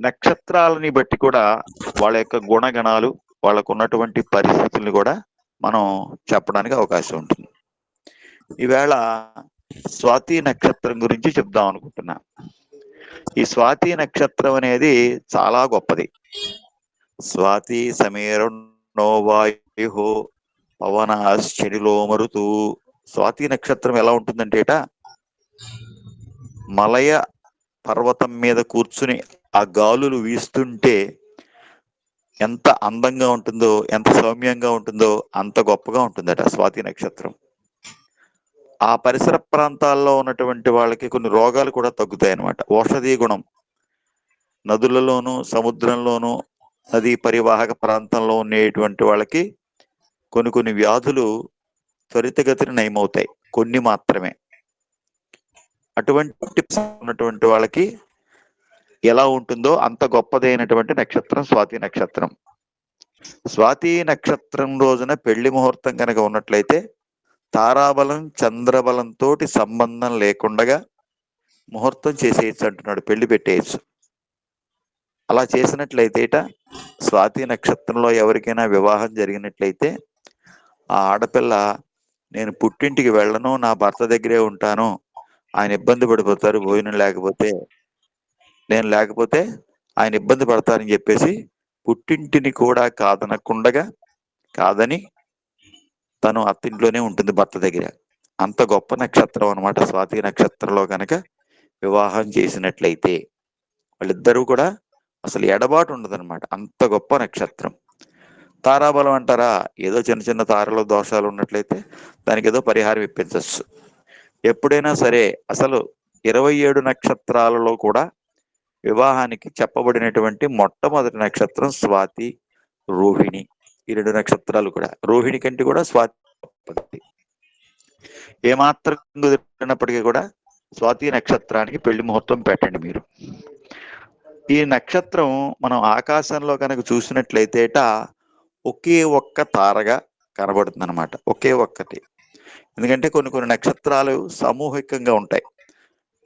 నక్షత్రాలని బట్టి కూడా వాళ్ళ యొక్క గుణగణాలు వాళ్ళకు ఉన్నటువంటి పరిస్థితుల్ని కూడా మనం చెప్పడానికి అవకాశం ఉంటుంది. ఈవేళ స్వాతి నక్షత్రం గురించి చెప్దాం అనుకుంటున్నా. ఈ స్వాతి నక్షత్రం అనేది చాలా గొప్పది. స్వాతి సమీరం నోవాయు పవనాశ్చరిలో మరుతూ స్వాతి నక్షత్రం ఎలా ఉంటుందంటేట? మలయ పర్వతం మీద కూర్చుని ఆ గాలులు వీస్తుంటే ఎంత అందంగా ఉంటుందో ఎంత సౌమ్యంగా ఉంటుందో అంత గొప్పగా ఉంటుందట స్వాతి నక్షత్రం. ఆ పరిసర ప్రాంతాల్లో ఉన్నటువంటి వాళ్ళకి కొన్ని రోగాలు కూడా తగ్గుతాయి అన్నమాట ఔషధీ గుణం. నదులలోను సముద్రంలోను నదీ పరివాహక ప్రాంతంలో ఉండేటువంటి వాళ్ళకి కొన్ని కొన్ని వ్యాధులు త్వరితగతిని నయమవుతాయి. కొన్ని మాత్రమే. అటువంటి ఉన్నటువంటి వాళ్ళకి ఎలా ఉంటుందో అంత గొప్పదైనటువంటి నక్షత్రం స్వాతి నక్షత్రం. స్వాతి నక్షత్రం రోజున పెళ్ళి ముహూర్తం కనుక ఉన్నట్లయితే తారాబలం చంద్రబలంతో సంబంధం లేకుండా ముహూర్తం చేసేయచ్చు అంటున్నాడు పెళ్ళి పెట్టేయచ్చు. అలా చేసినట్లయితే ఇట స్వాతి నక్షత్రంలో ఎవరికైనా వివాహం జరిగినట్లయితే ఆ ఆడపిల్ల నేను పుట్టింటికి వెళ్ళను నా భర్త దగ్గరే ఉంటాను ఆయన ఇబ్బంది పడిపోతారు భోజనం లేకపోతే నేను లేకపోతే ఆయన ఇబ్బంది పడతారని చెప్పేసి పుట్టింటిని కూడా కాదనకుండగా కాదని తను అత్తింట్లోనే ఉంటుంది భర్త దగ్గర. అంత గొప్ప నక్షత్రం అనమాట స్వాతి నక్షత్రంలో కనుక వివాహం చేసినట్లయితే. వాళ్ళిద్దరూ కూడా అసలు ఎడబాటు ఉండదన్నమాట అంత గొప్ప నక్షత్రం. తారాబలం అంటారా? ఏదో చిన్న చిన్న తారలో దోషాలు ఉన్నట్లయితే దానికి ఏదో పరిహారం ఇప్పించవచ్చు. ఎప్పుడైనా సరే అసలు ఇరవై ఏడు నక్షత్రాలలో కూడా వివాహానికి చెప్పబడినటువంటి మొట్టమొదటి నక్షత్రం స్వాతి రోహిణి ఈ రెండు నక్షత్రాలు కూడా. రోహిణి కంటే కూడా స్వాతి ఏమాత్రం కుదిరినప్పటికీ కూడా స్వాతి నక్షత్రానికి పెళ్ళి ముహూర్తం పెట్టండి మీరు. ఈ నక్షత్రం మనం ఆకాశంలో కనుక చూసినట్లయితేట ఒకే ఒక్క తారగా కనబడుతుంది అనమాట ఒకే ఒక్కటి. ఎందుకంటే కొన్ని కొన్ని నక్షత్రాలు సామూహికంగా ఉంటాయి.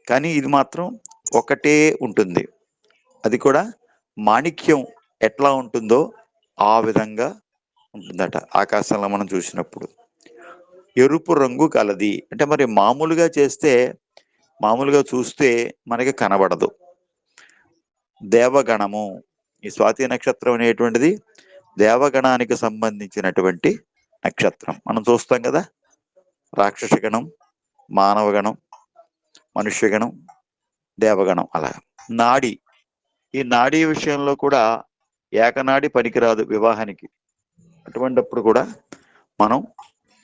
కానీ ఇది మాత్రం ఒకటే ఉంటుంది. అది కూడా మాణిక్యం ఎట్లా ఉంటుందో ఆ విధంగా ఉంటుందట ఆకాశంలో మనం చూసినప్పుడు. ఎరుపు రంగు కలది. అంటే మరి మామూలుగా చేస్తే మామూలుగా చూస్తే మనకి కనబడదు. దేవగణము ఈ స్వాతి నక్షత్రం అనేటువంటిది దేవగణానికి సంబంధించినటువంటి నక్షత్రం. మనం చూస్తాం కదా? రాక్షసగణం మానవగణం మనుష్యగణం దేవగణం అలా నాడి. ఈ నాడీ విషయంలో కూడా ఏకనాడి పనికిరాదు వివాహానికి. అటువంటిప్పుడు కూడా మనం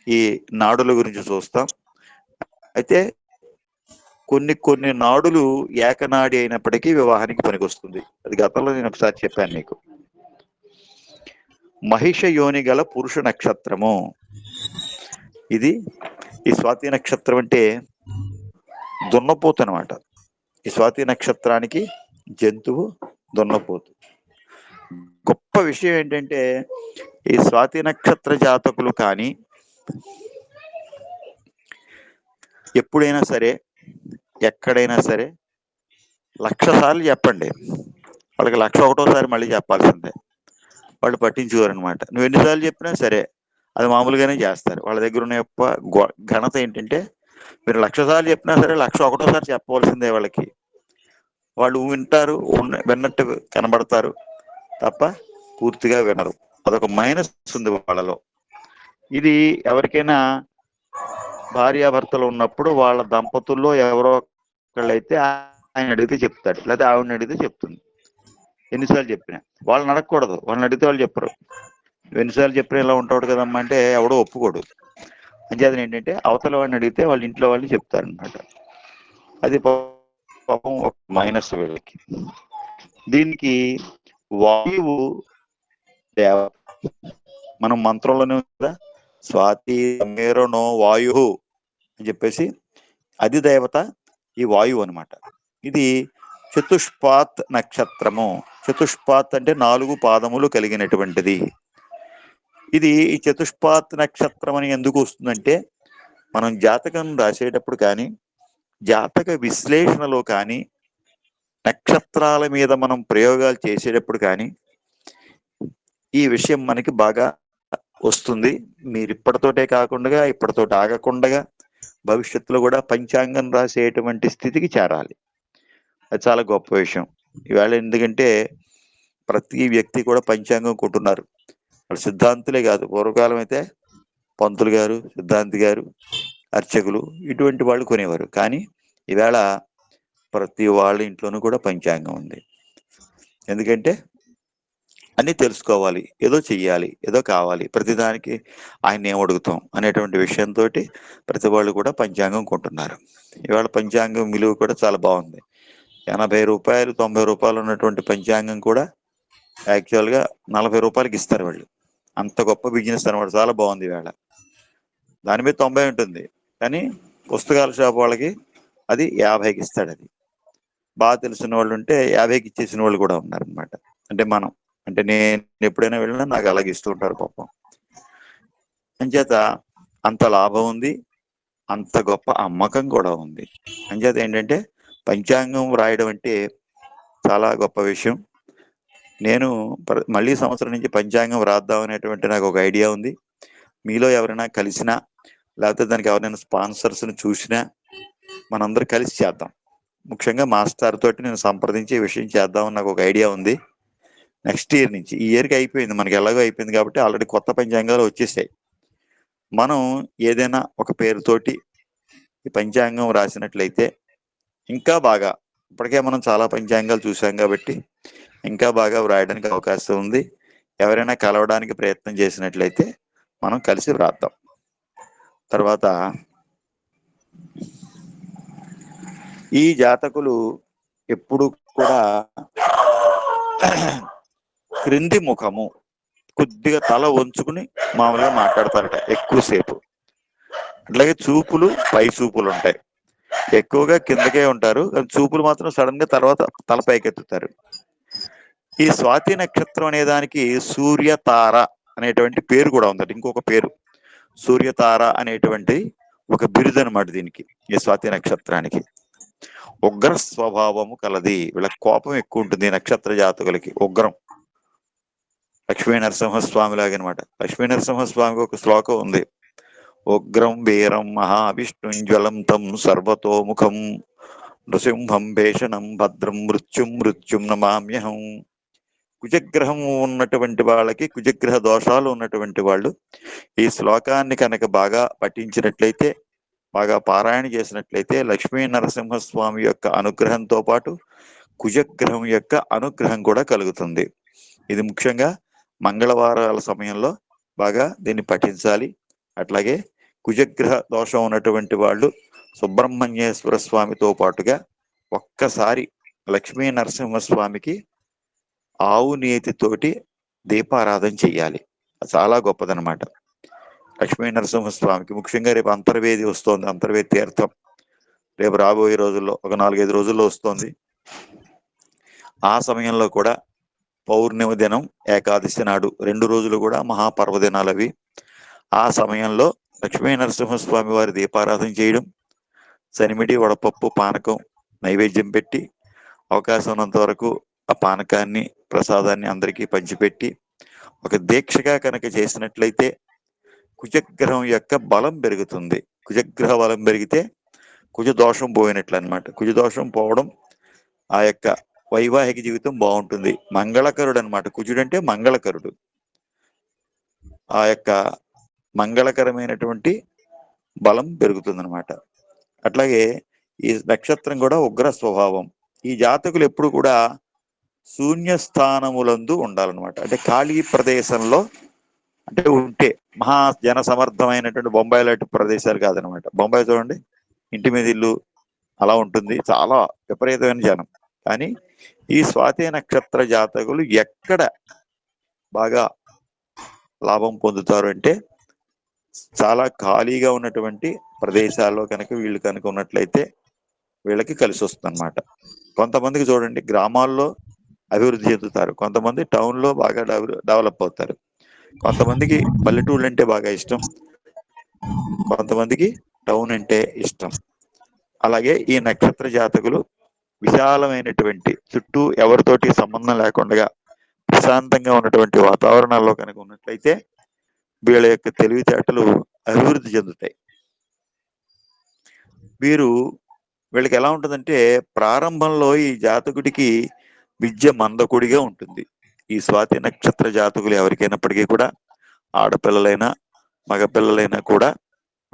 ఈ నాడుల గురించి చూస్తాం. అయితే కొన్ని కొన్ని నాడులు ఏకనాడి అయినప్పటికీ వివాహానికి పనికొస్తుంది. అది గతంలో నేను ఒకసారి చెప్పాను నీకు మహిష యోని గల పురుష నక్షత్రము. ఇది ఈ స్వాతి నక్షత్రం అంటే దున్నపోతు అనమాట ఈ స్వాతి నక్షత్రానికి జంతువు దున్నపోతు. గొప్ప విషయం ఏంటంటే ఈ స్వాతి నక్షత్ర జాతకులు కానీ ఎప్పుడైనా సరే ఎక్కడైనా సరే లక్ష సార్లు చెప్పండి. వాళ్ళకి లక్ష ఒకటోసారి మళ్ళీ చెప్పాల్సిందే. వాళ్ళు పట్టించుకోరు అనమాట నువ్వు ఎన్నిసార్లు చెప్పినా సరే అది మామూలుగానే చేస్తారు. వాళ్ళ దగ్గర ఉన్న యొక్క గొ- ఘనత ఏంటంటే మీరు లక్ష సార్లు చెప్పినా సరే లక్ష ఒకటోసారి చెప్పవలసిందే వాళ్ళకి. వాళ్ళు వింటారు విన్నట్టు కనబడతారు తప్ప పూర్తిగా వినరు. అదొక మైనస్ ఉంది వాళ్ళలో. ఇది ఎవరికైనా భార్యాభర్తలు ఉన్నప్పుడు వాళ్ళ దంపతుల్లో ఎవరో ఒకళ్ళైతే ఆయన అడిగితే చెప్తాడు. లేదా ఆవిడని అడిగితే చెప్తుంది. ఎన్నిసార్లు చెప్పినా. వాళ్ళని అడగకూడదు. వాళ్ళని అడిగితే వాళ్ళు చెప్పరు. ఎన్నిసార్లు చెప్పినా ఇలా ఉంటాడు కదమ్మా అంటే ఎవడో ఒప్పుకోడు. అంచేతన ఏంటంటే అవతల వాడిని అడిగితే వాళ్ళ ఇంట్లో వాళ్ళు చెప్తారనమాట అది పాపం ఒక మైనస్ వీళ్ళకి. దీనికి వాయువు దేవ మనం మంత్రంలోనే కదా? స్వాతి మేరణో వాయు అని చెప్పేసి అది దేవత ఈ వాయువు అన్నమాట. ఇది చతుష్పాత్ నక్షత్రము. చతుష్పాత్ అంటే నాలుగు పాదములు కలిగినటువంటిది. ఇది చతుష్పాత్ నక్షత్రం అని ఎందుకు వస్తుందంటే మనం జాతకం రాసేటప్పుడు కానీ జాతక విశ్లేషణలో కానీ నక్షత్రాల మీద మనం ప్రయోగాలు చేసేటప్పుడు కానీ ఈ విషయం మనకి బాగా వస్తుంది. మీరు ఇప్పటితోటే కాకుండా ఇప్పటితోటి ఆగకుండా భవిష్యత్తులో కూడా పంచాంగం రాసేటువంటి స్థితికి చేరాలి. అది చాలా గొప్ప విషయం. ఇవాళ ఎందుకంటే ప్రతి వ్యక్తి కూడా పంచాంగం కొంటున్నారు వాళ్ళు సిద్ధాంతులే కాదు. పూర్వకాలం అయితే పంతులు గారు సిద్ధాంతి గారు అర్చకులు ఇటువంటి వాళ్ళు కొనేవారు. కానీ ఈవేళ ప్రతి వాళ్ళ ఇంట్లోనూ కూడా పంచాంగం ఉంది. ఎందుకంటే అన్నీ తెలుసుకోవాలి. ఏదో చెయ్యాలి ఏదో కావాలి. ప్రతిదానికి ఆయన ఏం అడుగుతాం అనేటువంటి విషయంతో ప్రతి వాళ్ళు కూడా పంచాంగం కొంటున్నారు. ఇవాళ పంచాంగం విలువ కూడా చాలా బాగుంది. ఎనభై రూపాయలు తొంభై రూపాయలు ఉన్నటువంటి పంచాంగం కూడా యాక్చువల్గా నలభై రూపాయలకి ఇస్తారు వాళ్ళు. అంత గొప్ప బిజినెస్ అనమాట చాలా బాగుంది ఈవేళ దాని మీద తొంభై ఉంటుంది. కానీ పుస్తకాల షాప్ వాళ్ళకి అది యాభైకి ఇస్తాడు అది. బాగా తెలిసిన వాళ్ళు ఉంటే యాభైకి ఇచ్చేసిన వాళ్ళు కూడా ఉన్నారనమాట అంటే మనం. అంటే నేను ఎప్పుడైనా వెళ్ళినా నాకు అలాగే ఇస్తూ ఉంటారు పాపం. అంచేత అంత లాభం ఉంది. అంత గొప్ప అమ్మకం కూడా ఉంది. అంచేత ఏంటంటే పంచాంగం రాయడం అంటే చాలా గొప్ప విషయం. నేను మళ్ళీ సంవత్సరం నుంచి పంచాంగం రాద్దాం అనేటువంటి నాకు ఒక ఐడియా ఉంది. మీలో ఎవరైనా కలిసినా లేకపోతే దానికి ఎవరైనా స్పాన్సర్స్ని చూసినా మనందరం కలిసి చేద్దాం. ముఖ్యంగా మాస్టర్ తోటి నేను సంప్రదించి ఈ విషయం చేద్దామని నాకు ఒక ఐడియా ఉంది. నెక్స్ట్ ఇయర్ నుంచి ఈ ఇయర్కి అయిపోయింది మనకి ఎలాగో అయిపోయింది కాబట్టి ఆల్రెడీ కొత్త పంచాంగాలు వచ్చేసాయి. మనం ఏదైనా ఒక పేరుతోటి ఈ పంచాంగం రాసినట్లయితే ఇంకా బాగా ఇప్పటికే మనం చాలా పంచాంగాలు చూసాం కాబట్టి ఇంకా బాగా వ్రాయడానికి అవకాశం ఉంది. ఎవరైనా కలవడానికి ప్రయత్నం చేసినట్లయితే మనం కలిసి వ్రాద్దాం. తర్వాత ఈ జాతకులు ఎప్పుడు కూడా క్రింది ముఖము కొద్దిగా తల వంచుకుని మామూలుగా మాట్లాడతారట ఎక్కువసేపు. అట్లాగే చూపులు పై చూపులు ఉంటాయి. ఎక్కువగా కిందకే ఉంటారు. కానీ చూపులు మాత్రం సడన్గా తర్వాత తల పైకెత్తుతారు. ఈ స్వాతి నక్షత్రం అనే దానికి సూర్యతార అనేటువంటి పేరు కూడా ఉందట ఇంకొక పేరు. సూర్యతార అనేటువంటి ఒక బిరుదు అనమాట దీనికి ఈ స్వాతి నక్షత్రానికి. ఉగ్ర స్వభావము కలది. వీళ్ళ కోపం ఎక్కువ ఉంటుంది నక్షత్ర జాతకులకి. ఉగ్రం. లక్ష్మీ నరసింహస్వామి లాగనమాట లక్ష్మీ నరసింహస్వామికి ఒక శ్లోకం ఉంది. ఉగ్రం వీరం మహావిష్ణుంజ్వలం తం సర్వతోముఖం నృసింహం భేషణం భద్రం మృత్యుం మృత్యుం నమామ్యహం. కుజగ్రహం ఉన్నటువంటి వాళ్ళకి కుజగ్రహ దోషాలు ఉన్నటువంటి వాళ్ళు ఈ శ్లోకాన్ని కనుక బాగా పఠించినట్లయితే బాగా పారాయణ చేసినట్లయితే లక్ష్మీ నరసింహస్వామి యొక్క అనుగ్రహంతో పాటు కుజగ్రహం యొక్క అనుగ్రహం కూడా కలుగుతుంది. ఇది ముఖ్యంగా మంగళవారాల సమయంలో బాగా దీన్ని పఠించాలి. అట్లాగే కుజగ్రహ దోషం ఉన్నటువంటి వాళ్ళు సుబ్రహ్మణ్యేశ్వర స్వామితో పాటుగా ఒక్కసారి లక్ష్మీ నరసింహస్వామికి ఆవు నేతితోటి దీపారాధన చెయ్యాలి. అది చాలా గొప్పదనమాట లక్ష్మీ నరసింహస్వామికి ముఖ్యంగా రేపు అంతర్వేది వస్తోంది అంతర్వేది తీర్థం. రేపు రాబోయే రోజుల్లో ఒక నాలుగైదు రోజుల్లో వస్తోంది. ఆ సమయంలో కూడా పౌర్ణమి దినం ఏకాదశి నాడు రెండు రోజులు కూడా మహాపర్వదినాలు అవి. ఆ సమయంలో లక్ష్మీ నరసింహస్వామి వారి దీపారాధన చేయడం సనిమిడి వడపప్పు పానకం నైవేద్యం పెట్టి అవకాశం ఉన్నంత వరకు ఆ పానకాన్ని ప్రసాదాన్ని అందరికీ పంచిపెట్టి ఒక దీక్షగా కనుక చేసినట్లయితే కుజగ్రహం యొక్క బలం పెరుగుతుంది. కుజగ్రహ బలం పెరిగితే కుజ దోషం పోయినట్లు అనమాట కుజ దోషం పోవడం ఆ యొక్క వైవాహిక జీవితం బాగుంటుంది. మంగళకరుడు అనమాట కుజుడు అంటే మంగళకరుడు. ఆ యొక్క మంగళకరమైనటువంటి బలం పెరుగుతుంది అనమాట అట్లాగే ఈ నక్షత్రం కూడా ఉగ్ర స్వభావం. ఈ జాతకులు ఎప్పుడు కూడా శూన్య స్థానములందు ఉండాలన్నమాట. అంటే ఖాళీ ప్రదేశంలో అంటే ఉంటే మహా జన సమర్థమైనటువంటి బొంబాయి లాంటి ప్రదేశాలు కాదనమాట బొంబాయి చూడండి ఇంటి మీద ఇల్లు అలా ఉంటుంది. చాలా విపరీతమైన జనం. కానీ ఈ స్వాతి నక్షత్ర జాతకులు ఎక్కడ బాగా లాభం పొందుతారు అంటే చాలా ఖాళీగా ఉన్నటువంటి ప్రదేశాల్లో కనుక వీళ్ళు కనుక ఉన్నట్లయితే వీళ్ళకి కలిసి వస్తుంది అనమాట కొంతమందికి చూడండి గ్రామాల్లో అభివృద్ధి చెందుతారు. కొంతమంది టౌన్లో బాగా డెవలప్ అవుతారు. కొంతమందికి పల్లెటూళ్ళు అంటే బాగా ఇష్టం. కొంతమందికి టౌన్ అంటే ఇష్టం. అలాగే ఈ నక్షత్ర జాతకులు విశాలమైనటువంటి చుట్టూ ఎవరితోటి సంబంధం లేకుండా ప్రశాంతంగా ఉన్నటువంటి వాతావరణాల్లో కనుక ఉన్నట్లయితే వీళ్ళ యొక్క తెలివితేటలు అభివృద్ధి చెందుతాయి. వీరు వీళ్ళకి ఎలా ఉంటుందంటే ప్రారంభంలో ఈ జాతకుడికి విద్య మందకుడిగా ఉంటుంది. ఈ స్వాతి నక్షత్ర జాతకులు ఎవరికైనప్పటికీ కూడా ఆడపిల్లలైనా మగపిల్లలైనా కూడా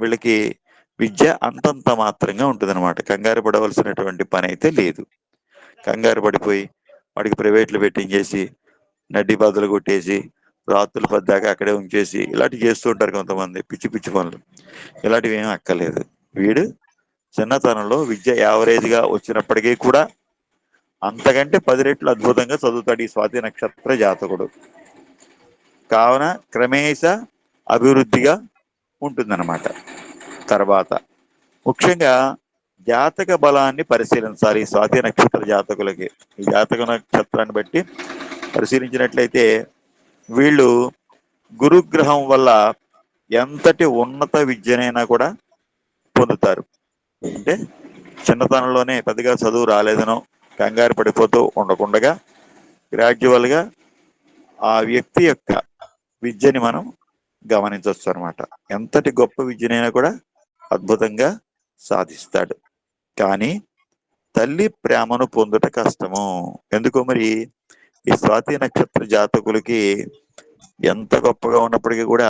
వీళ్ళకి విద్య అంతంత మాత్రంగా ఉంటుంది అనమాట కంగారు పడవలసినటువంటి పని అయితే లేదు. కంగారు పడిపోయి వాడికి ప్రైవేట్లు పెట్టించేసి నడ్డి బదులు కొట్టేసి రాత్రులు పద్దాకా అక్కడే ఉంచేసి ఇలాంటివి చేస్తూ ఉంటారు కొంతమంది పిచ్చి పిచ్చి పనులు. ఇలాంటివి ఏమీ అక్కర్లేదు. వీడు చిన్నతనంలో విద్య యావరేజ్గా వచ్చినప్పటికీ కూడా అంతకంటే పది రెట్లు అద్భుతంగా చదువుతాడు ఈ స్వాతి నక్షత్ర జాతకుడు. కావున క్రమేశ అభివృద్ధిగా ఉంటుందన్నమాట. తర్వాత ముఖ్యంగా జాతక బలాన్ని పరిశీలించాలి ఈ స్వాతి నక్షత్ర జాతకులకి. ఈ జాతక నక్షత్రాన్ని బట్టి పరిశీలించినట్లయితే వీళ్ళు గురుగ్రహం వల్ల ఎంతటి ఉన్నత విద్యనైనా కూడా పొందుతారు. అంటే చిన్నతనంలోనే పెద్దగా చదువు రాలేదనో కంగారు పడిపోతూ ఉండకుండగా గ్రాడ్యువల్గా ఆ వ్యక్తి యొక్క విద్యని మనం గమనించవచ్చు అనమాట ఎంతటి గొప్ప విద్యనైనా కూడా అద్భుతంగా సాధిస్తాడు. కానీ తల్లి ప్రేమను పొందుట కష్టము. ఎందుకో మరి ఈ స్వాతి నక్షత్ర జాతకులకి ఎంత గొప్పగా ఉన్నప్పటికీ కూడా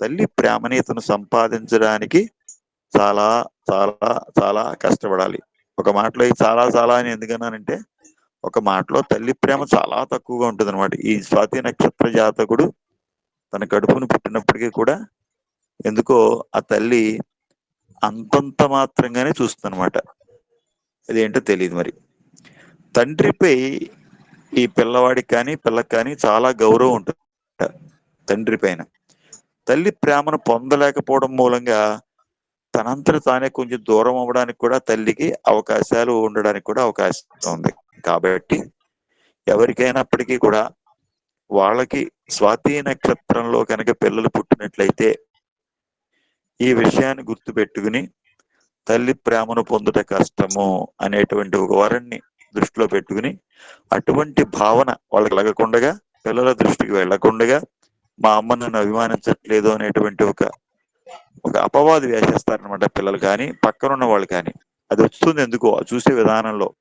తల్లి ప్రేమని ఇతను సంపాదించడానికి చాలా చాలా చాలా కష్టపడాలి. ఒక మాటలో ఇది చాలా చాలా అని ఎందుకన్నానంటే ఒక మాటలో తల్లి ప్రేమ చాలా తక్కువగా ఉంటుంది అనమాట ఈ స్వాతి నక్షత్ర జాతకుడు తన కడుపును పుట్టినప్పటికీ కూడా ఎందుకో ఆ తల్లి అంతంత మాత్రంగానే చూస్తుందన్నమాట. అదేంటో తెలియదు మరి. తండ్రిపై ఈ పిల్లవాడికి కానీ పిల్లకి కానీ చాలా గౌరవం ఉంటుంది. తండ్రి పైన తల్లి ప్రేమను పొందలేకపోవడం మూలంగా తనంతట తానే కొంచెం దూరం అవ్వడానికి కూడా తల్లికి అవకాశాలు ఉండడానికి కూడా అవకాశం ఉంది. కాబట్టి ఎవరికైనప్పటికీ కూడా వాళ్ళకి స్వాతి నక్షత్రంలో కనుక పిల్లలు పుట్టినట్లయితే ఈ విషయాన్ని గుర్తుపెట్టుకుని తల్లి ప్రేమను పొందుట కష్టము అనేటువంటి ఒక వరాన్ని దృష్టిలో పెట్టుకుని అటువంటి భావన వాళ్ళకి కలగకుండగా పిల్లల దృష్టికి వెళ్ళకుండగా మా అమ్మ నన్ను అభిమానించట్లేదు అనేటువంటి ఒక ఒక అపవాదు వేసేస్తారనమాట పిల్లలు కానీ పక్కనున్న వాళ్ళు కానీ. అది వస్తుంది ఎందుకో చూసే విధానంలో.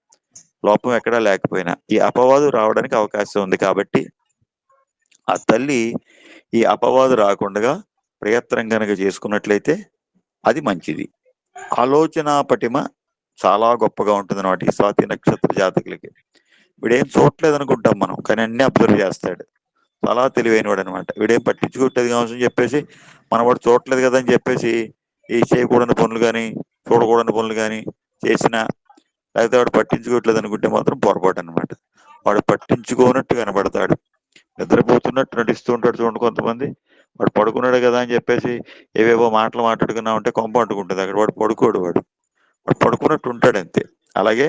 లోపం ఎక్కడా లేకపోయినా. ఈ అపవాదు రావడానికి అవకాశం ఉంది కాబట్టి ఆ తల్లి ఈ అపవాదు రాకుండా ప్రయత్నం కనుక చేసుకున్నట్లయితే అది మంచిది. ఆలోచన పటిమ చాలా గొప్పగా ఉంటుంది అనమాట ఈ స్వాతి నక్షత్ర జాతకులకి. వీడేం చూడలేదు అనుకుంటాం మనం కానీ అన్ని అబ్జర్వ్ చేస్తాడు. చాలా తెలివైన వాడు అనమాట వీడేం పట్టించుకోవట్లేదు కావచ్చు చెప్పేసి మన వాడు చూడట్లేదు కదా అని చెప్పేసి ఈ చేయకూడని పనులు కానీ చూడకూడని పనులు కానీ చేసిన లేకపోతే వాడు పట్టించుకోవట్లేదు అనుకుంటే మాత్రం పొరపాటు అనమాట వాడు పట్టించుకోనట్టు కనబడతాడు. నిద్రపోతున్నట్టు నటిస్తూ ఉంటాడు చూడండి కొంతమంది. వాడు పడుకున్నాడు కదా అని చెప్పేసి ఏవేవో మాటలు మాట్లాడుకున్నా ఉంటే కొంప అంటుకుంటుంది అక్కడ. వాడు పడుకోడు వాడు. వాడు పడుకున్నట్టు ఉంటాడు అంతే. అలాగే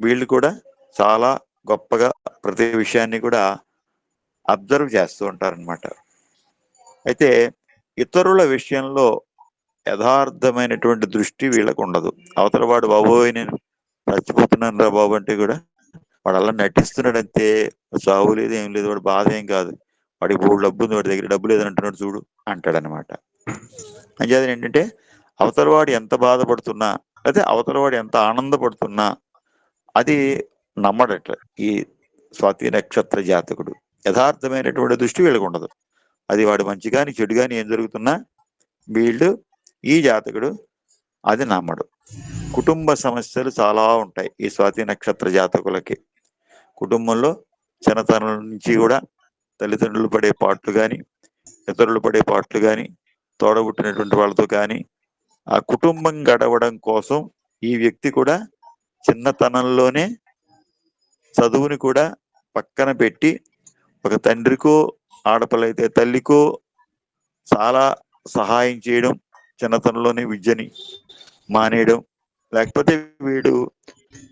వీళ్ళు కూడా చాలా గొప్పగా ప్రతి విషయాన్ని కూడా అబ్జర్వ్ చేస్తూ ఉంటారనమాట అయితే ఇతరుల విషయంలో యథార్థమైనటువంటి దృష్టి వీళ్ళకు ఉండదు అవతల వాడు బాబోయ్ నేను చచ్చిపోతున్నాను రా బాబు అంటే కూడా వాడు అలా నటిస్తున్నాడు అంతే సాగు లేదు ఏం లేదు వాడు బాధ ఏం కాదు. వాడికి మూడు డబ్బు ఉంది వాడి దగ్గర డబ్బు లేదని అంటున్నాడు చూడు అంటాడనమాట అంచేది ఏంటంటే అవతల వాడు ఎంత బాధపడుతున్నా అయితే అవతల వాడు ఎంత ఆనందపడుతున్నా అది నమ్మడట ఈ స్వాతి నక్షత్ర జాతకుడు. యథార్థమైనటువంటి దృష్టి వీళ్ళకు ఉండదు అది వాడు మంచి కానీ చెడు కానీ ఏం జరుగుతున్నా వీళ్ళు ఈ జాతకుడు అది నమ్మడు. కుటుంబ సమస్యలు చాలా ఉంటాయి ఈ స్వాతి నక్షత్ర జాతకులకి. కుటుంబంలో చిన్నతనం నుంచి కూడా తల్లిదండ్రులు పడే పాటలు కానీ ఇతరులు పడే పాటలు కానీ తోడబుట్టినటువంటి వాళ్ళతో కానీ ఆ కుటుంబం గడవడం కోసం ఈ వ్యక్తి కూడా చిన్నతనంలోనే చదువుని కూడా పక్కన పెట్టి ఒక తండ్రికో ఆడపిల్లైతే తల్లికో చాలా సహాయం చేయడం చిన్నతనంలోనే విద్యని మానేయడం. లేకపోతే వీడు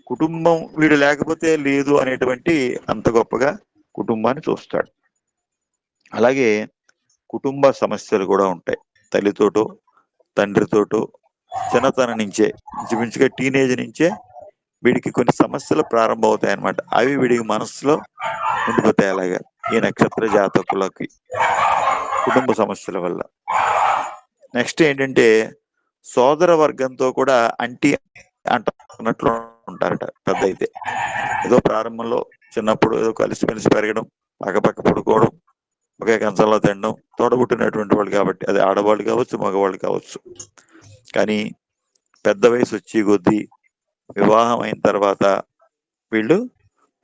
కుటుంబం వీడు లేకపోతే లేదు అనేటువంటి అంత గొప్పగా కుటుంబాన్ని చూస్తాడు. అలాగే కుటుంబ సమస్యలు కూడా ఉంటాయి. తల్లితోటో తండ్రితోటో చిన్నతనం నుంచే ఇంచుమించుగా టీనేజ్ నుంచే వీడికి కొన్ని సమస్యలు ప్రారంభమవుతాయి అన్నమాట అవి వీడికి మనస్సులో ఉండిపోతాయి అలాగా. ఈ నక్షత్ర జాతకులకి కుటుంబ సమస్యల వల్ల. నెక్స్ట్ ఏంటంటే సోదర వర్గంతో కూడా అంటి అంటున్నట్లు ఉంటారట పెద్ద అయితే ఏదో ప్రారంభంలో చిన్నప్పుడు ఏదో కలిసిమెలిసి పెరగడం పక్కపక్క పడుకోవడం ఒకే కంచంలో తినడం తోడబుట్టినటువంటి వాళ్ళు కాబట్టి అది ఆడవాళ్ళు కావచ్చు మగవాళ్ళు కావచ్చు. కానీ పెద్ద వయసు వచ్చి కొద్దీ వివాహం అయిన తర్వాత వీళ్ళు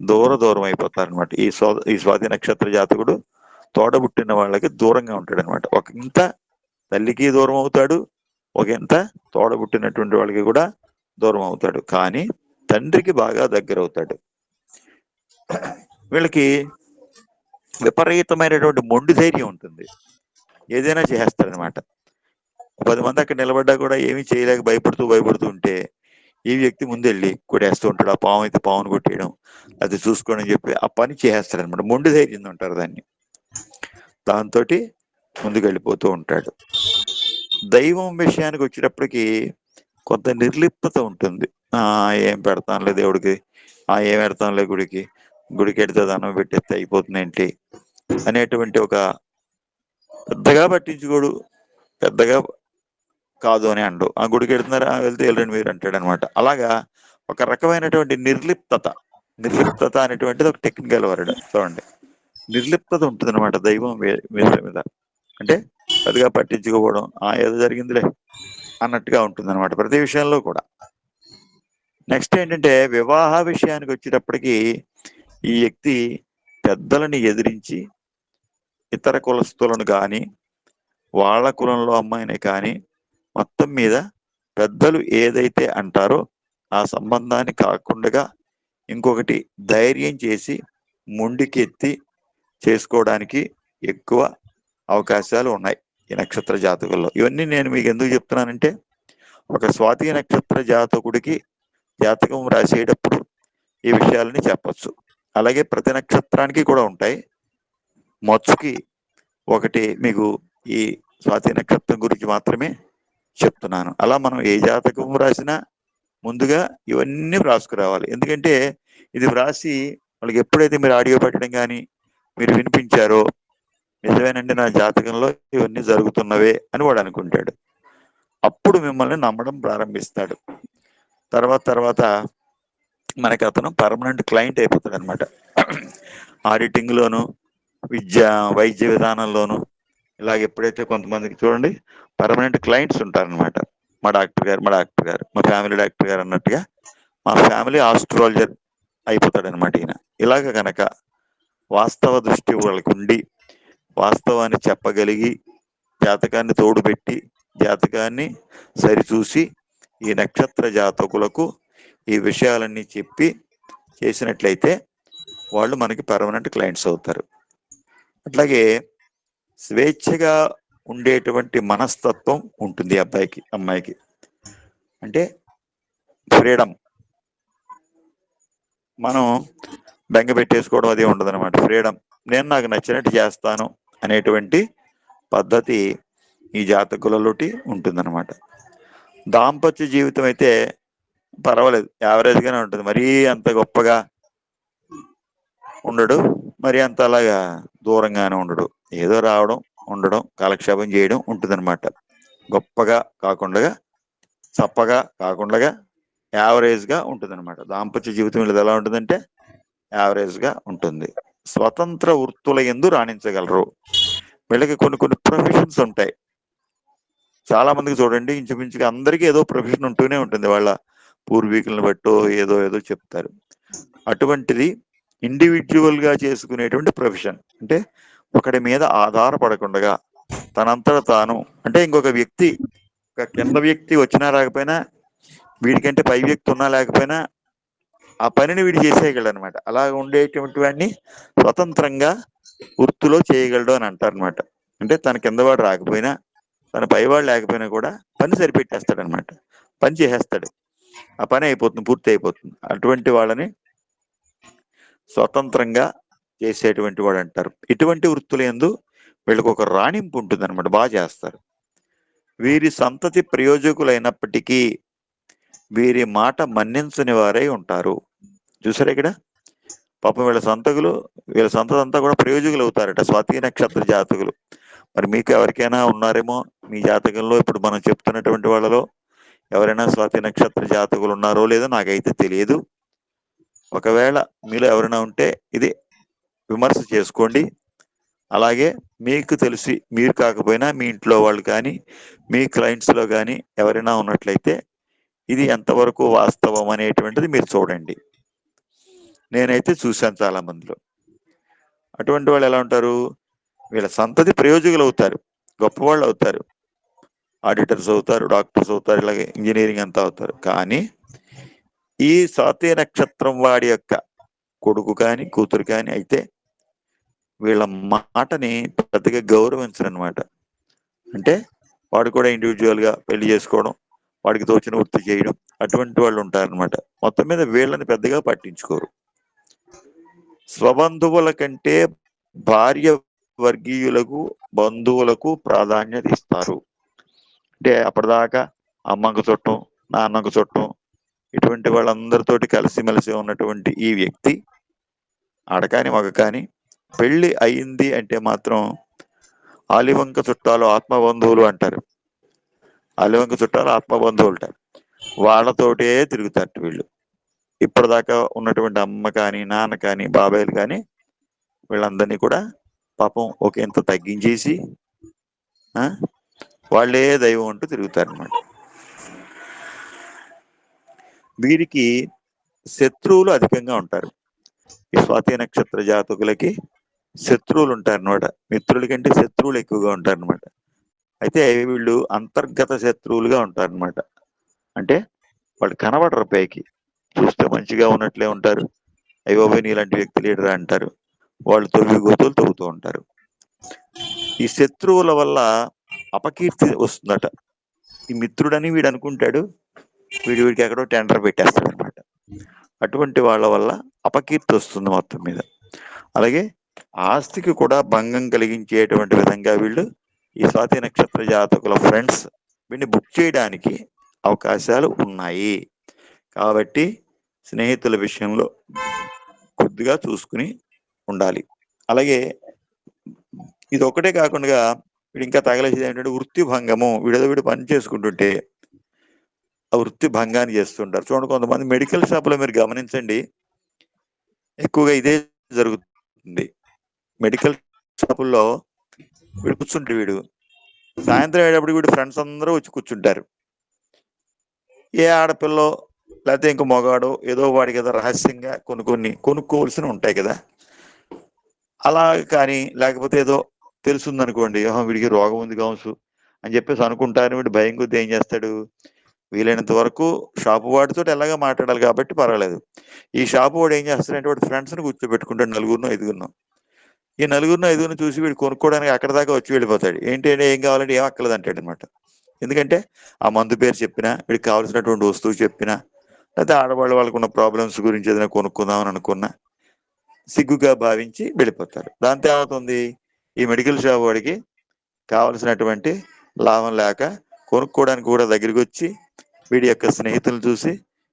దూర దూరం అయిపోతారనమాట ఈ స్వా ఈ స్వాతి నక్షత్ర జాతకుడు తోడబుట్టిన వాళ్ళకి దూరంగా ఉంటాడు అనమాట ఒక ఇంత తల్లికి దూరం అవుతాడు ఒక ఇంత తోడబుట్టినటువంటి వాళ్ళకి కూడా దూరం అవుతాడు. కానీ తండ్రికి బాగా దగ్గర అవుతాడు. వీళ్ళకి విపరీతమైనటువంటి మొండి ధైర్యం ఉంటుంది. ఏదైనా చేస్తాడనమాట పది మంది అక్కడ నిలబడ్డా కూడా ఏమీ చేయలేక భయపడుతూ భయపడుతూ ఉంటే ఈ వ్యక్తి ముందెళ్ళి కొట్టేస్తూ ఉంటాడు ఆ పాము అయితే పావును కొట్టేయడం అది చూసుకోవడం చెప్పి ఆ పని చేసేస్తాడు అనమాట మొండి ధైర్యం అంటారు దాన్ని. దాంతో ముందుకెళ్ళిపోతూ ఉంటాడు. దైవం విషయానికి వచ్చేటప్పటికి కొంత నిర్లిప్తత ఉంటుంది. ఆ ఏం పెడతానులే దేవుడికి ఆ ఏం పెడతానులే గుడికి గుడికి వెడితే దానం పెట్టేస్తే అయిపోతుంది ఏంటి అనేటువంటి ఒక పెద్దగా పట్టించుకోడు. పెద్దగా కాదు అని అండు. ఆ గుడికి వెళ్తున్నారా? వెళ్తే వెళ్ళండి మీరు అంటాడు అనమాట అలాగా ఒక రకమైనటువంటి నిర్లిప్తత నిర్లిప్తత అనేటువంటిది ఒక టెక్నికల్ వర్డ్. చూడండి. నిర్లిప్తత ఉంటుంది అనమాట దైవం వే- మీద మీద. అంటే పెద్దగా పట్టించుకోవడం ఆ ఏదో జరిగిందిలే అన్నట్టుగా ఉంటుంది అనమాట ప్రతి విషయంలో కూడా. నెక్స్ట్ ఏంటంటే వివాహ విషయానికి వచ్చేటప్పటికి ఈ వ్యక్తి పెద్దలని ఎదిరించి ఇతర కులస్తులను కానీ వాళ్ళ కులంలో అమ్మాయిని కానీ మొత్తం మీద పెద్దలు ఏదైతే అంటారో ఆ సంబంధాన్ని కాకుండా ఇంకొకటి ధైర్యం చేసి ముండికెత్తి చేసుకోవడానికి ఎక్కువ అవకాశాలు ఉన్నాయి ఈ నక్షత్ర జాతకుల్లో ఇవన్నీ నేను మీకు ఎందుకు చెప్తున్నానంటే ఒక స్వాతి నక్షత్ర జాతకుడికి జాతకం రాసేటప్పుడు ఈ విషయాలని చెప్పచ్చు. అలాగే ప్రతి నక్షత్రానికి కూడా ఉంటాయి. మచ్చుకి ఒకటి మీకు ఈ స్వాతి నక్షత్రం గురించి మాత్రమే చెప్తున్నాను. అలా మనం ఏ జాతకం రాసినా ముందుగా ఇవన్నీ వ్రాసుకురావాలి ఎందుకంటే ఇది వ్రాసి వాళ్ళకి ఎప్పుడైతే మీరు ఆడియో పెట్టడం కానీ మీరు వినిపించారో నిజమేనండి నా జాతకంలో ఇవన్నీ జరుగుతున్నవే అని వాడు అనుకుంటాడు. అప్పుడు మిమ్మల్ని నమ్మడం ప్రారంభిస్తాడు. తర్వాత తర్వాత మనకి అతను పర్మనెంట్ క్లయింట్ అయిపోతాడు అనమాట ఆడిటింగ్లోను విద్య వైద్య విధానంలోను ఇలాగ ఎప్పుడైతే కొంతమందికి చూడండి పర్మనెంట్ క్లయింట్స్ ఉంటారనమాట మా డాక్టర్ గారు మా డాక్టర్ గారు మా ఫ్యామిలీ డాక్టర్ గారు అన్నట్టుగా మా ఫ్యామిలీ ఆస్ట్రాలజర్ అయిపోతాడనమాట ఈయన. ఇలాగ కనుక వాస్తవ దృష్టి వాళ్ళకి ఉండి వాస్తవాన్ని చెప్పగలిగి జాతకాన్ని తోడుపెట్టి జాతకాన్ని సరిచూసి ఈ నక్షత్ర జాతకులకు ఈ విషయాలన్నీ చెప్పి చేసినట్లయితే వాళ్ళు మనకి పర్మనెంట్ క్లయింట్స్ అవుతారు. అట్లాగే స్వేచ్ఛగా ఉండేటువంటి మనస్తత్వం ఉంటుంది అబ్బాయికి అమ్మాయికి. అంటే ఫ్రీడమ్. మనం బెంగ పెట్టేసుకోవడం అది ఉండదు అనమాట ఫ్రీడమ్. నేను నాకు నచ్చినట్టు చేస్తాను అనేటువంటి పద్ధతి ఈ జాతకులలోటి ఉంటుందన్నమాట. దాంపత్య జీవితం అయితే పర్వాలేదు. యావరేజ్గానే ఉంటుంది. మరీ అంత గొప్పగా ఉండడు. మరి అంత అలాగా దూరంగానే ఉండడు. ఏదో రావడం ఉండడం కాలక్షేపం చేయడం ఉంటుందన్నమాట. గొప్పగా కాకుండా చప్పగా కాకుండా యావరేజ్గా ఉంటుందన్నమాట. దాంపత్య జీవితం ఇది ఎలా ఉంటుందంటే యావరేజ్గా ఉంటుంది. స్వతంత్ర వృత్తుల ఎందు రాణించగలరు. వీళ్ళకి కొన్ని కొన్ని ప్రొఫెషన్స్ ఉంటాయి. చాలా మందికి చూడండి ఇంచుమించుగా అందరికీ ఏదో ప్రొఫెషన్ ఉంటూనే ఉంటుంది. వాళ్ళ పూర్వీకులను బట్టో ఏదో ఏదో చెప్తారు. అటువంటిది ఇండివిజువల్గా చేసుకునేటువంటి ప్రొఫెషన్. అంటే ఒకటి మీద ఆధారపడకుండా తనంతట తాను అంటే ఇంకొక వ్యక్తి ఒక కింద వ్యక్తి వచ్చినా రాకపోయినా వీడికంటే పై వ్యక్తి ఉన్నా లేకపోయినా ఆ పనిని వీడు చేసేయగలడు అనమాట అలా ఉండేటువంటి వాడిని స్వతంత్రంగా వృత్తిలో చేయగలడు అని అంటారు అనమాట అంటే తన కింద వాడు రాకపోయినా తన పైవాడు లేకపోయినా కూడా పని సరిపెట్టేస్తాడు అనమాట పని చేసేస్తాడు. ఆ పని అయిపోతుంది పూర్తి అయిపోతుంది. అటువంటి వాళ్ళని స్వతంత్రంగా చేసేటువంటి వాడు అంటారు. ఇటువంటి వృత్తులు ఎందు వీళ్ళకు ఒక రాణింపు ఉంటుంది అనమాట బాగా చేస్తారు. వీరి సంతతి ప్రయోజకులైనప్పటికీ వీరి మాట మన్నించని వారై ఉంటారు. చూసారా ఇక్కడ? పాపం వీళ్ళ సంతకులు వీళ్ళ సంతదంతా కూడా ప్రయోజకులు అవుతారట. స్వాతి నక్షత్ర జాతకులు. మరి మీకు ఎవరికైనా ఉన్నారేమో మీ జాతకంలో ఇప్పుడు మనం చెప్తున్నటువంటి వాళ్ళలో ఎవరైనా స్వాతి నక్షత్ర జాతకులు ఉన్నారో లేదో నాకైతే తెలియదు. ఒకవేళ మీలో ఎవరైనా ఉంటే ఇది విమర్శ చేసుకోండి. అలాగే మీకు తెలిసి మీరు కాకపోయినా మీ ఇంట్లో వాళ్ళు కానీ మీ క్లయింట్స్లో కానీ ఎవరైనా ఉన్నట్లయితే ఇది ఎంతవరకు వాస్తవం అనేటువంటిది మీరు చూడండి. నేనైతే చూశాను చాలా మందిలో అటువంటి వాళ్ళు ఎలా ఉంటారు? వీళ్ళ సంతతి ప్రయోజకులు అవుతారు. గొప్పవాళ్ళు అవుతారు. ఆడిటర్స్ అవుతారు డాక్టర్స్ అవుతారు ఇలాగే ఇంజనీరింగ్ అంతా అవుతారు. కానీ ఈ స్వాతి నక్షత్రం వాడి యొక్క కొడుకు కానీ కూతురు కానీ అయితే వీళ్ళ మాటని పెద్దగా గౌరవించరు అనమాట అంటే వాడు కూడా ఇండివిజువల్గా పెళ్ళి చేసుకోవడం వాడికి తోచిన వృత్తి చేయడం అటువంటి వాళ్ళు ఉంటారనమాట మొత్తం మీద వీళ్ళని పెద్దగా పట్టించుకోరు. స్వబంధువుల కంటే భార్య వర్గీయులకు బంధువులకు ప్రాధాన్యత ఇస్తారు. అంటే అప్పటిదాకా అమ్మకు చుట్టం నాన్నకు చుట్టం ఇటువంటి వాళ్ళందరితోటి కలిసిమెలిసి ఉన్నటువంటి ఈ వ్యక్తి ఆడకాని మగ కానీ పెళ్ళి అయింది అంటే మాత్రం ఆలివంక చుట్టాలు ఆత్మబంధువులు అంటారు. ఆలివంక చుట్టాలు ఆత్మబంధువులు అంటారు. వాళ్ళతోటే తిరుగుతారు వీళ్ళు. ఇప్పటిదాకా ఉన్నటువంటి అమ్మ కానీ నాన్న కానీ బాబాయిలు కానీ వీళ్ళందరినీ కూడా పాపం ఒక ఇంత తగ్గించేసి వాళ్ళే దైవం అంటూ తిరుగుతారనమాట వీరికి శత్రువులు అధికంగా ఉంటారు. ఈ స్వాతి నక్షత్ర జాతకులకి శత్రువులు ఉంటారన్నమాట మిత్రుల కంటే శత్రువులు ఎక్కువగా ఉంటారనమాట అయితే వీళ్ళు అంతర్గత శత్రువులుగా ఉంటారనమాట అంటే వాళ్ళు కనబడరు పైకి. చూస్తే మంచిగా ఉన్నట్లే ఉంటారు. అయ్యో నీలాంటి వ్యక్తి లీడర్ అంటారు. వాళ్ళు తొవ్వి గోతులు తవ్వుతూ ఉంటారు. ఈ శత్రువుల వల్ల అపకీర్తి వస్తుందట. ఈ మిత్రుడని వీడు అనుకుంటాడు. వీడు వీడికి ఎక్కడో టెండర్ పెట్టేస్తాడు అనమాట అటువంటి వాళ్ళ వల్ల అపకీర్తి వస్తుంది మొత్తం మీద. అలాగే ఆస్తికి కూడా భంగం కలిగించేటువంటి విధంగా వీళ్ళు ఈ స్వాతి నక్షత్ర జాతకుల ఫ్రెండ్స్ వీడిని బుక్ చేయడానికి అవకాశాలు ఉన్నాయి. కాబట్టి స్నేహితుల విషయంలో కొద్దిగా చూసుకుని ఉండాలి. అలాగే ఇది ఒకటే కాకుండా వీడు ఇంకా తగలేసేది ఏంటంటే వృత్తి భంగము. వీడేదో వీడు పని చేసుకుంటుంటే ఆ వృత్తి భంగాన్ని చేస్తుంటారు. చూడండి కొంతమంది మెడికల్ షాపులో మీరు గమనించండి. ఎక్కువగా ఇదే జరుగుతుంది. మెడికల్ షాపుల్లో వీడు కూర్చుంటే వీడు. సాయంత్రం అయ్యేటప్పుడు వీడు ఫ్రెండ్స్ అందరూ వచ్చి కూర్చుంటారు. ఏ ఆడపిల్లో లేకపోతే ఇంకో మగాడో ఏదో వాడి కదా రహస్యంగా కొన్ని కొన్ని కొనుక్కోవాల్సి ఉంటాయి కదా. అలా కానీ లేకపోతే ఏదో తెలుసుందనుకోండి "ఆహా, వీడికి రోగం ఉంది కావచ్చు అని చెప్పేసి అనుకుంటారు. వీడు భయం కొద్ది ఏం చేస్తాడు? వీలైనంత వరకు షాపు వాడితో ఎలాగా మాట్లాడాలి కాబట్టి పర్వాలేదు. ఈ షాపు వాడు ఏం చేస్తాడంటే వాడు ఫ్రెండ్స్ని కూర్చోబెట్టుకుంటాడు నలుగురినో ఐదుగురినో. ఈ నలుగురిని ఐదుగురిని చూసి వీడు కొనుక్కోవడానికి అక్కడ దాకా వచ్చి వెళ్ళిపోతాడు. ఏంటి అంటే ఏం కావాలంటే ఏం అక్కర్లేదు అంటాడు అనమాట ఎందుకంటే ఆ మందు పేరు చెప్పినా వీడికి కావాల్సినటువంటి వస్తువు చెప్పినా లేకపోతే ఆడవాళ్ళు వాళ్ళకున్న ప్రాబ్లమ్స్ గురించి ఏదైనా కొనుక్కుందామని అనుకున్నా సిగ్గుగా భావించి వెళ్ళిపోతారు. దాంతో ఏమవుతుంది? ఈ మెడికల్ షాప్ వాడికి కావలసినటువంటి లాభం లేక కొనుక్కోవడానికి కూడా దగ్గరికి వచ్చి వీడి యొక్క స్నేహితులను చూసి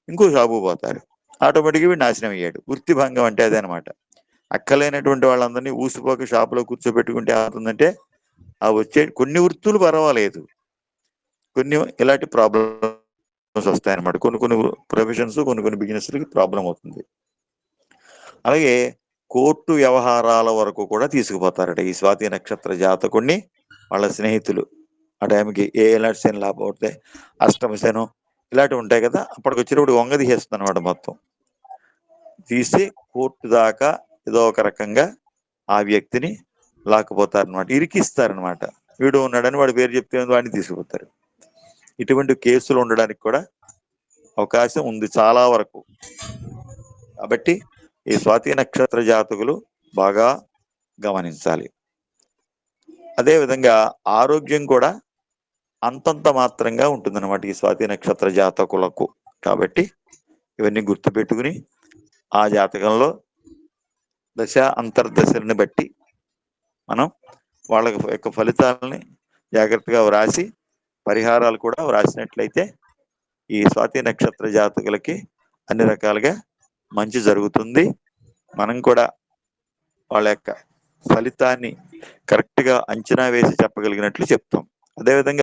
ఇంకో షాపు పోతారు. ఆటోమేటిక్గా వీడు నాశనం అయ్యాడు. వృత్తి భంగం అంటే అదే అనమాట అక్కలేనటువంటి వాళ్ళందరినీ ఊసిపోక షాపులో కూర్చోబెట్టుకుంటే అవుతుందంటే ఆ వచ్చే కొన్ని వృత్తులు పర్వాలేదు. కొన్ని ఇలాంటి ప్రాబ్లమ్స్ వస్తాయన్నమాట. కొన్ని కొన్ని ప్రొఫెషన్స్ కొన్ని కొన్ని బిజినెస్లకి ప్రాబ్లం అవుతుంది. అలాగే కోర్టు వ్యవహారాల వరకు కూడా తీసుకుపోతారట ఈ స్వాతి నక్షత్ర జాతకుడిని వాళ్ళ స్నేహితులు. ఆ టైంకి ఏ ఎలాంటి శని లేకపోతే అష్టమ శనం ఇలాంటివి ఉంటాయి కదా అప్పటికి వచ్చినప్పుడు వంగ తీసేస్తుంది అనమాట మొత్తం. తీసి కోర్టు దాకా ఏదో ఒక రకంగా ఆ వ్యక్తిని లాక్కుపోతారనమాట ఇరికిస్తారనమాట వీడు ఉన్నాడని వాడు పేరు చెప్తే వాడిని తీసుకుపోతారు. ఇటువంటి కేసులు ఉండడానికి కూడా అవకాశం ఉంది చాలా వరకు. కాబట్టి ఈ స్వాతి నక్షత్ర జాతకులు బాగా గమనించాలి. అదేవిధంగా ఆరోగ్యం కూడా అంతంత మాత్రంగా ఉంటుందన్నమాట ఈ స్వాతి నక్షత్ర జాతకులకు. కాబట్టి ఇవన్నీ గుర్తుపెట్టుకుని ఆ జాతకంలో దశ అంతర్దశల్ని బట్టి మనం వాళ్ళ యొక్క ఫలితాలని జాగ్రత్తగా వ్రాసి పరిహారాలు కూడా వ్రాసినట్లయితే ఈ స్వాతి నక్షత్ర జాతకులకి అన్ని రకాలుగా మంచి జరుగుతుంది. మనం కూడా వాళ్ళ యొక్క ఫలితాన్ని కరెక్ట్గా అంచనా వేసి చెప్పగలిగినట్లు చెప్తాం. అదేవిధంగా